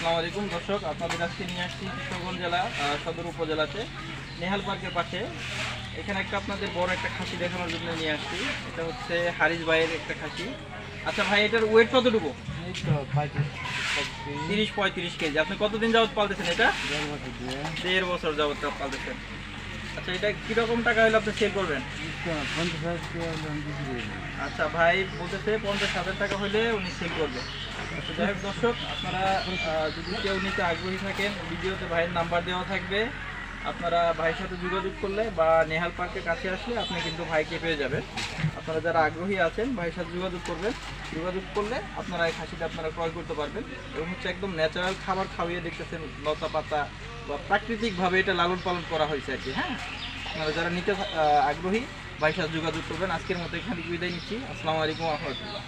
আসসালামু আলাইকুম দর্শক। আপনাদের আজকে নিয়ে আসছি কিশোরগঞ্জ জেলা সদর উপজেলাতে নেহাল পার্কের পাশে। এখানে একটা আপনাদের বড় একটা খাসি দেখানোর জন্য নিয়ে আসছি। এটা হচ্ছে হারিস ভাইয়ের একটা খাসি। আচ্ছা ভাই এটার ওয়েট কতটুকু? তিরিশ পঁয়ত্রিশ কেজি। আপনি কতদিন যাবত পালতেছেন এটা? দেড় বছর দিয়ে দেড় বছর যাবত পালতেছেন। আচ্ছা এটা কীরকম টাকা হলে আপনি সেল করবেন? আচ্ছা ভাই বলতেছে পঞ্চাশ হাজার টাকা হলে উনি সেল করবে। আচ্ছা যাই হোক দর্শক, আপনারা যদি কেউ নিতে আগ্রহী থাকেন, ভিডিওতে ভাইয়ের নাম্বার দেওয়া থাকবে। আপনারা ভাইয়ের সাথে যোগাযোগ করলে বা নেহাল পার্কের কাছে আসলে আপনি কিন্তু ভাইকে পেয়ে যাবেন। আপনারা যারা আগ্রহী আছেন, ভাইয়ের সাথে যোগাযোগ করবেন। যোগাযোগ করলে আপনারা এই খাসিটা আপনারা ক্রয় করতে পারবেন এবং হচ্ছে একদম ন্যাচারাল খাবার খাওয়িয়ে দেখতেছেন লতা পাতা বা প্রাকৃতিকভাবে এটা লালন পালন করা হয়েছে আর কি হ্যাঁ? যারা নিতে আগ্রহী, ভাইয়ের সাথে যোগাযোগ করবেন আজকের মতো এখানে বিদায় নিচ্ছি আসসালামু আলাইকুম রহমতুল্লাহ।